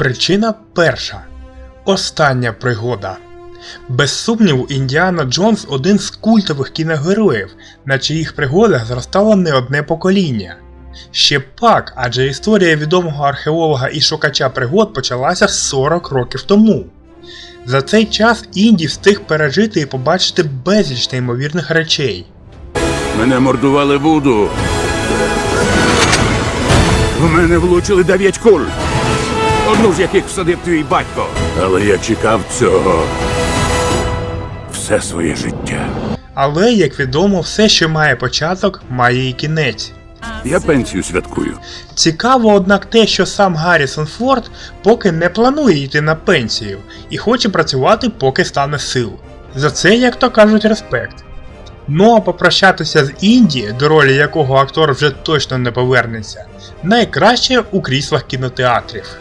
Причина перша. Остання пригода. Без сумніву, Індіана Джонс один з культових кіногероїв, на чиїх пригодах зростало не одне покоління. Ще пак, адже історія відомого археолога і шукача пригод почалася 40 років тому. За цей час Інді встиг пережити і побачити безліч неймовірних речей. Мене мордували Вуду. В мене влучили дев'ять куль. Одну з яких всадив твій батько. Але я чекав цього все своє життя. Але, як відомо, все, що має початок, має і кінець. Я пенсію святкую. Цікаво, однак, те, що сам Гаррісон Форд поки не планує йти на пенсію і хоче працювати, поки стане сил. За це, як то кажуть, респект. Ну а попрощатися з Інді, до ролі якого актор вже точно не повернеться, найкраще у кріслах кінотеатрів.